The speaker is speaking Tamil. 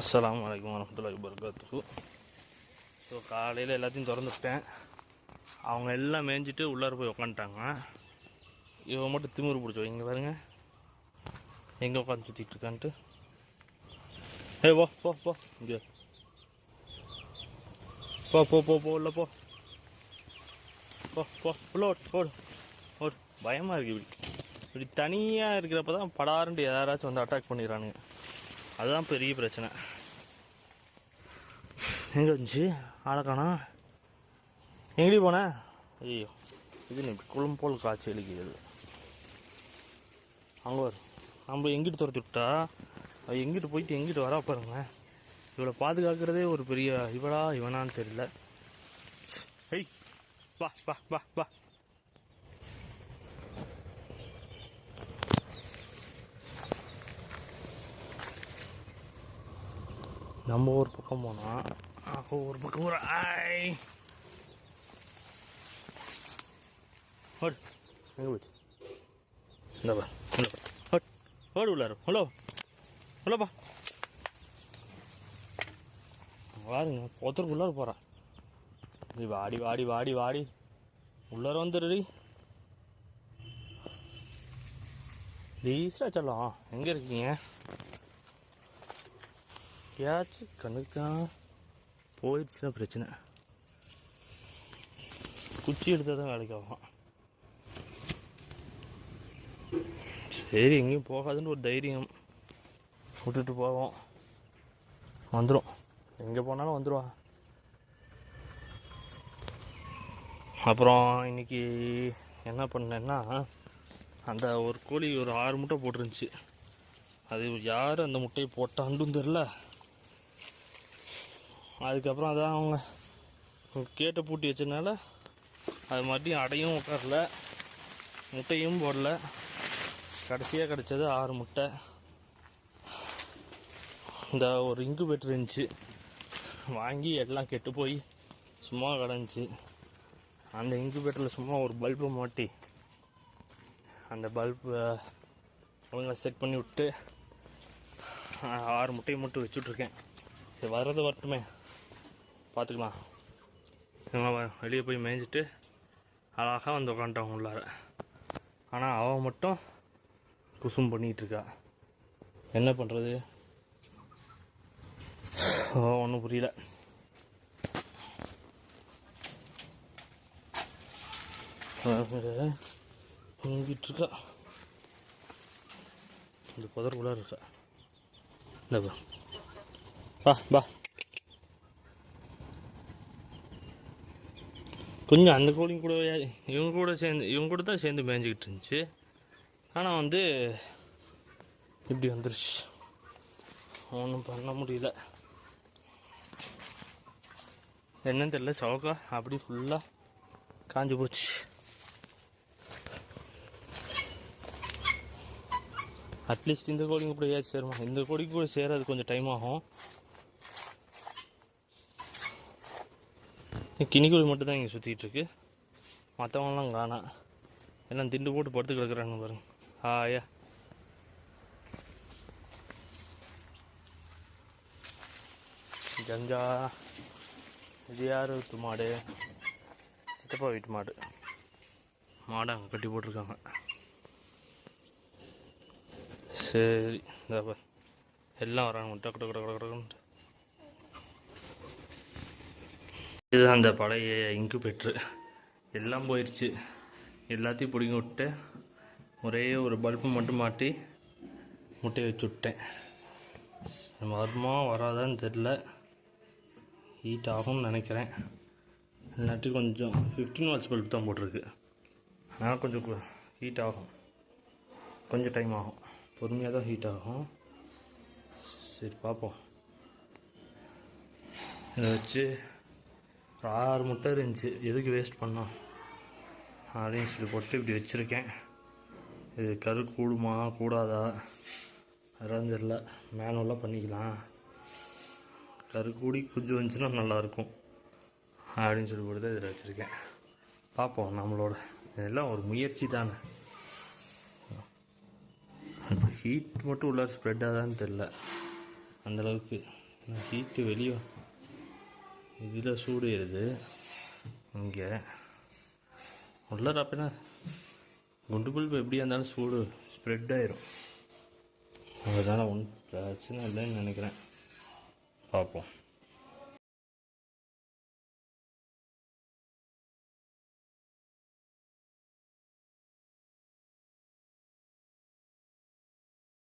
அஸ்லாம் வலைக்கம் வரமத்துல வபர்காத்துக்கு ஸோ காலையில் எல்லாத்தையும் திறந்துட்டேன். அவங்க எல்லாம் மேய்ஞ்சிட்டு உள்ளார போய் உக்காந்துட்டாங்க. இவன் மட்டும் திமிரு பிடிச்சோம் இங்கே பாருங்க. எங்கே உட்காந்து சுற்றிட்டு இருக்கான்ட்டு. ஏ போ போ போ இங்கே. போ போ போ போ இல்லை போ. போ போ உள்ள ஓடு ஓடு ஓடு. பயமாக இருக்குது இப்படி. இப்படி தனியாக இருக்கிறப்ப தான் படாருண்டு யாராச்சும் வந்து அட்டாக் பண்ணிடுறானுங்க. அதுதான் பெரிய பிரச்சனை. எங்கே இருந்துச்சு? ஆளக்கானா எங்கடி போன? ஐயோ இது இப்படி குளம் போல் காய்ச்சி அளிக்கிறது. அங்கே வரும் நம்ம எங்கிட்டு துரத்தி விட்டா? அது எங்கிட்டு போயிட்டு எங்கிட்டு வரா பாருங்க. இவளை பாதுகாக்கிறதே ஒரு பெரிய இவளா இவனான்னு தெரியல. ஐய் வா வா வா வா. நம்ம ஒரு பக்கம் போனால் அப்போ ஒரு பக்கம் ஒரு ஆய் ஓடு எங்கே போச்சு? இந்த பா இந்த பா ஓடு உள்ளாரு ஹலோ. ஹலோப்பா. பாருங்க பொத்தருக்குள்ளார போகிறா இது வாடி வாடி வாடி வாடி. உள்ளார வந்துடுறி. ப்ளீஸா செல்லம் எங்கே இருக்கீங்க? யாச்சும் தான் போயிடுச்சுன்னா பிரச்சனை. குச்சி எடுத்தால் தான் வேலைக்கு ஆகும். சரி எங்கேயும் போகாதுன்னு ஒரு தைரியம். விட்டுட்டு போவோம். வந்துடும் எங்கே போனாலும் வந்துடுவா அப்புறம் இன்னைக்கு என்ன பண்ணேன்னா அந்த ஒரு கோழி ஒரு ஆறு முட்டை போட்டிருந்துச்சு. அது யார் அந்த முட்டையை போட்டாண்டும் தெரில. அதுக்கப்புறம் அதான் அவங்க கேட்டை பூட்டி வச்சதுனால அது மறுபடியும் அடையும் உட்காரல. முட்டையும் போடல. கடைசியாக கிடச்சது ஆறு முட்டை. இந்த ஒரு இன்குபேட்டர் இருந்துச்சு. வாங்கி எல்லாம் கெட்டு போய் சும்மா கிடந்துச்சு. அந்த இன்குபேட்டரில் சும்மா ஒரு பல்பு மாட்டி அந்த பல்பை ஒழுங்காக செட் பண்ணி விட்டு ஆறு முட்டையை மட்டும் வச்சுட்ருக்கேன் சரி வர்றது வரட்டுமே. பார்த்துக்கலாம் இவன் வெளியே போய் மேய்ஞ்சிட்டு அழகாக வந்து உட்காந்துட்டான் உள்ளார. ஆனால் அவன் மட்டும் குசும் பண்ணிகிட்டு இருக்கா. என்ன பண்ணுறது ஒன்றும் புரியல. இருக்கா. இந்த புதருக்குள்ளார இருக்கா. இந்த பா. பா கொஞ்சம் அந்த கோழியும் கூட இவங்க கூட சேர்ந்து இவங்க கூட தான் சேர்ந்து மேய்ஞ்சிக்கிட்டு இருந்துச்சு. ஆனால் வந்து இப்படி வந்துருச்சு. ஒன்றும் பண்ண முடியல. என்னன்னு தெரியல சவுக்கா அப்படி ஃபுல்லாக காஞ்சி போச்சு. அட்லீஸ்ட் இந்த கோழிங்க கூட ஏச்சு சேருமா. இந்த கோழிக்கு கூட சேர்றது கொஞ்சம் டைம் ஆகும். கினிக்கோழி மட்டும் தான் இங்கே சுற்றிட்டு இருக்கு மற்றவங்களாம் காணா. எல்லாம் திண்டு போட்டு படுத்து கிடக்குறாங்க பாருங்க. ஆயா கஞ்சா இது யார்? வீட்டு மாடு. சித்தப்பா வீட்டு மாடு. மாடை அங்கே கட்டி போட்டிருக்காங்க. சரி இந்த எல்லாம் வராங்க டக்கு டக்கு டக்கு டக்கு இது அந்த பழைய இங்கு பெற்று எல்லாம் போயிடுச்சு எல்லாத்தையும் பிடிங்கி விட்டு ஒரே ஒரு பல்பு மட்டும் மாட்டி முட்டையை வச்சு விட்டேன். வருமா வராதான்னு தெரில. ஹீட் ஆகும்னு நினைக்கிறேன். இல்லாட்டி கொஞ்சம் ஃபிஃப்டீன் வாட்ஸ் பல்ப் தான் போட்டிருக்கு. ஆனால் கொஞ்சம் ஹீட் ஆகும். கொஞ்சம் டைம் ஆகும். பொறுமையாக தான் ஹீட் ஆகும். சரி பார்ப்போம். இதை வச்சு ஒரு ஆறு முட்டை இருந்துச்சு. எதுக்கு வேஸ்ட் பண்ணோம்? அப்படின்னு சொல்லி போட்டு இப்படி வச்சுருக்கேன். இது கரு கூடுமா கூடாதா? அதெல்லாம் தெரியல. மேனுவலாக பண்ணிக்கலாம். கரு கூடி குஞ்சு வந்துச்சுன்னா நல்லாயிருக்கும். அப்படின்னு சொல்லி போட்டு தான் இதில் வச்சுருக்கேன். பார்ப்போம் நம்மளோட. இதெல்லாம் ஒரு முயற்சி தானே. ஹீட் மட்டும் உள்ளார ஸ்ப்ரெட் ஆகாதான்னு தெரில அந்தளவுக்கு ஹீட்டு வெளியே இதில் சூடு ஏறுது. இங்கே. உள்ளார அப்படின்னா குண்டு பல்பு எப்படியா இருந்தாலும் சூடு ஸ்ப்ரெட் ஆயிரும். அதனால் ஒன்றும் பிரச்சனை இல்லைன்னு நினைக்கிறேன். பார்ப்போம்.